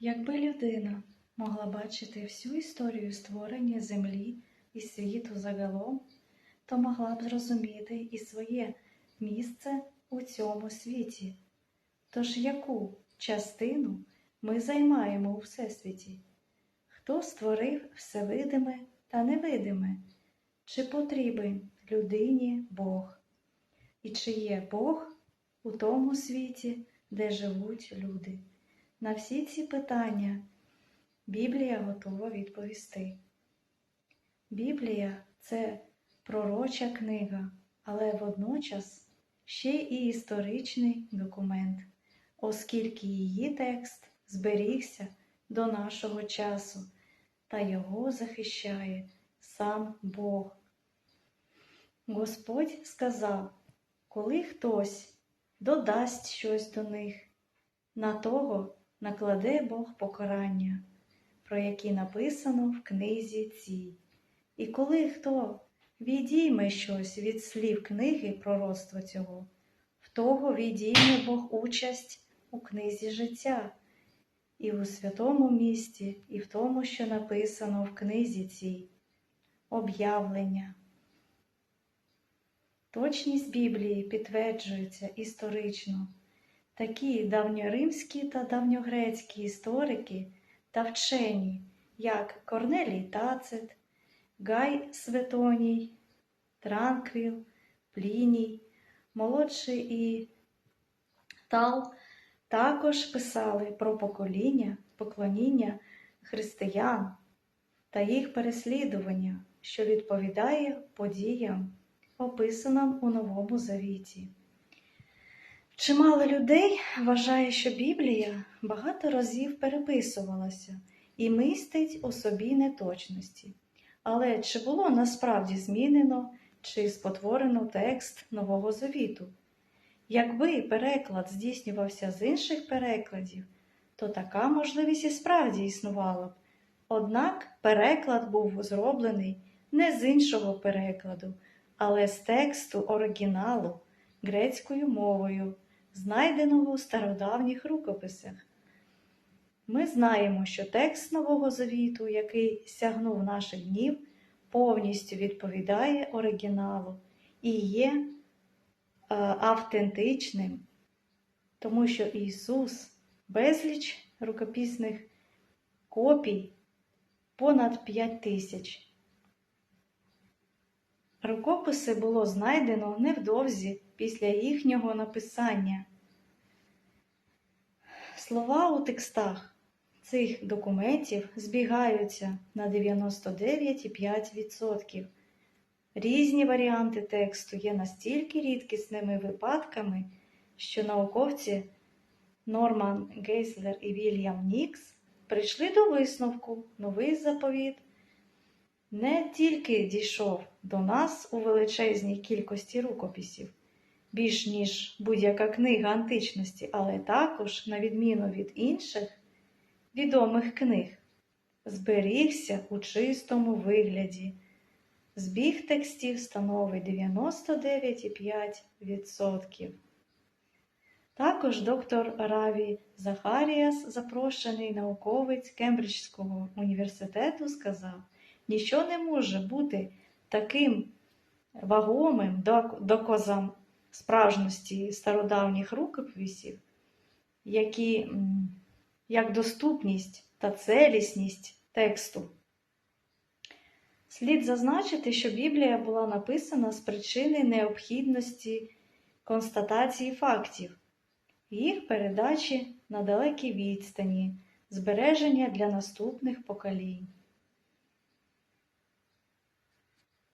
Якби людина могла бачити всю історію створення землі і світу загалом, то могла б зрозуміти і своє місце у цьому світі. Тож яку частину ми займаємо у Всесвіті? Хто створив все видиме та невидиме? Чи потрібен людині Бог? І чи є Бог у тому світі, де живуть люди? На всі ці питання Біблія готова відповісти. Біблія це пророча книга, але водночас ще і історичний документ, оскільки її текст зберігся до нашого часу та його захищає сам Бог. Господь сказав, коли хтось додасть щось до них, на того накладе Бог покарання, про які написано в книзі цій. І коли хто відійме щось від слів книги пророцтва цього, в того відійме Бог участь у книзі життя, і у святому місті, і в тому, що написано в книзі цій об'явлення. Точність Біблії підтверджується історично. Такі давньоримські та давньогрецькі історики та вчені, як Корнелій Тацит, Гай Светоній, Транквіл, Пліній, молодший і Тал, також писали про покоління, поклоніння християн та їх переслідування, що відповідає подіям, описаним у Новому Завіті. Чимало людей вважає, що Біблія багато разів переписувалася і містить у собі неточності. Але чи було насправді змінено чи спотворено текст Нового Завіту? Якби переклад здійснювався з інших перекладів, то така можливість і справді існувала б. Однак переклад був зроблений не з іншого перекладу, але з тексту оригіналу грецькою мовою, знайденого у стародавніх рукописах. Ми знаємо, що текст Нового Завіту, який сягнув наших днів, повністю відповідає оригіналу і є е, автентичним, тому що Ісус безліч рукописних копій понад 5 тисяч. Рукописи було знайдено невдовзі після їхнього написання. Слова у текстах цих документів збігаються на 99,5%. Різні варіанти тексту є настільки рідкісними випадками, що науковці Норман Гейслер і Вільям Нікс прийшли до висновку новий заповіт не тільки дійшов до нас у величезній кількості рукописів, більш ніж будь-яка книга античності, але також, на відміну від інших відомих книг, зберігся у чистому вигляді. Збіг текстів становить 99,5%. Також доктор Раві Захаріас, запрошений науковець Кембриджського університету, сказав, ніщо не може бути таким вагомим доказом справжності стародавніх рукописів, які, як доступність та целісність тексту. Слід зазначити, що Біблія була написана з причини необхідності констатації фактів, їх передачі на далекій відстані, збереження для наступних поколінь.